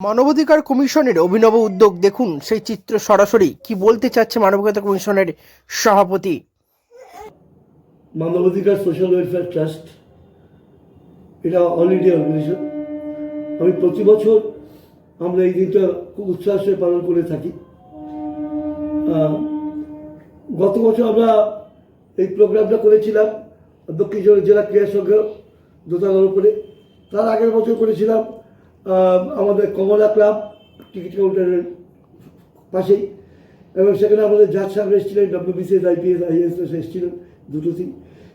মানবাধিকার কমিশনের অভিনব উদ্যোগ। দেখুন, সেই চিত্র সরাসরি। কি বলতে চাচ্ছে মানবাধিকার কমিশনের সভাপতি? মানবাধিকার সোশ্যাল ওয়েলফেয়ার ট্রাস্ট, এটা অল ইন্ডিয়া অর্গানাইজেশন। আমি প্রতি বছর আমরা এই দিনটা খুব উৎসাহের সঙ্গে পালন করে থাকি। গত বছর আমরা এই প্রোগ্রামটা করেছিলাম দক্ষিণ জেলা ক্রীড়া সংঘ দোতলার উপরে। তার আগের বছর করেছিলাম আমাদের কমলা ক্লাব, টিকিট কাউন্টারের পাশেই। এবং সেখানে আমাদের জাজ সাহেব এসেছিলেন ডব্লিউবিসিএস আইপিএস আইএস এসেছিলেন দুটোতেই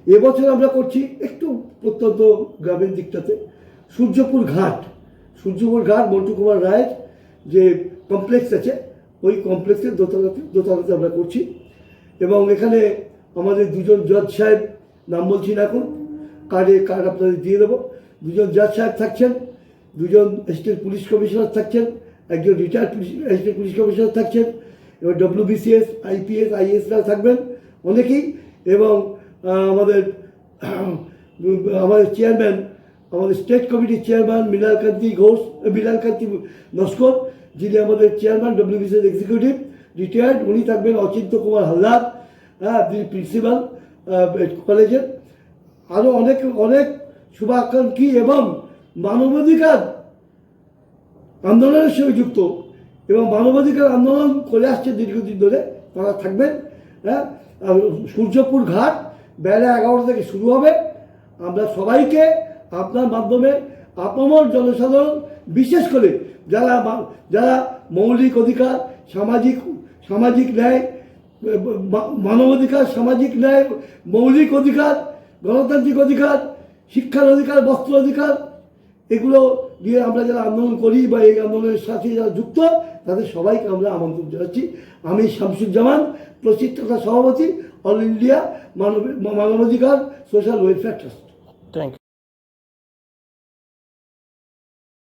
এবছর আমরা করছি একটু প্রত্যন্ত গ্রামের দিকটাতে, সূর্যপুর ঘাট। সূর্যপুর ঘাট, মন্টু কুমার রায়ের যে কমপ্লেক্স আছে, ওই কমপ্লেক্সের দোতলাতে দোতলাতে আমরা করছি। এবং এখানে আমাদের দুজন জজ সাহেব, নাম বলছি না এখন কার্ডে কার্ড আপনাদের দিয়ে দেবো। দুজন জজ সাহেব থাকছেন দুজন স্টেট পুলিশ কমিশনার থাকছেন, একজন রিটায়ার্ড পুলিশ পুলিশ কমিশনার থাকছেন, এবার ডব্লিউবিসিএস আইপিএস আইএসরা থাকবেন অনেকেই এবং আমাদের আমাদের চেয়ারম্যান আমাদের স্টেট কমিটির চেয়ারম্যান মৃণালকান্তি ঘোষ মৃণালকান্তি নস্কর, যিনি আমাদের চেয়ারম্যান ডব্লিউবিসিএস এক্সিকিউটিভ রিটায়ার্ড উনি থাকবেন অচিন্ত কুমার হালদার হ্যাঁ যিনি প্রিন্সিপাল কলেজের আরও অনেক অনেক শুভাকাঙ্ক্ষী এবং মানবাধিকার আন্দোলনের সঙ্গে যুক্ত। এবং মানবাধিকার আন্দোলন করে আসছে দীর্ঘদিন ধরে, তারা থাকবেন হ্যাঁ? সূর্যপুর ঘাট বেলা এগারোটা থেকে শুরু হবে। আমরা সবাইকে আপনার মাধ্যমে আপামর জনসাধারণ, বিশেষ করে যারা যারা মৌলিক অধিকার, সামাজিক সামাজিক ন্যায় মানবাধিকার, সামাজিক ন্যায়, মৌলিক অধিকার, গণতান্ত্রিক অধিকার, শিক্ষার অধিকার, বস্ত্র অধিকার এগুলো দিয়ে আমরা যারা আন্দোলন করি বা এই আন্দোলনের সাথে যারা যুক্ত, তাদের সবাইকে আমরা আমন্ত্রণ জানাচ্ছি। আমি শামসুজ্জামান প্রচিত্রতা সভাপতি, অল ইন্ডিয়া মানব মানবাধিকার, social welfare trust. Thank you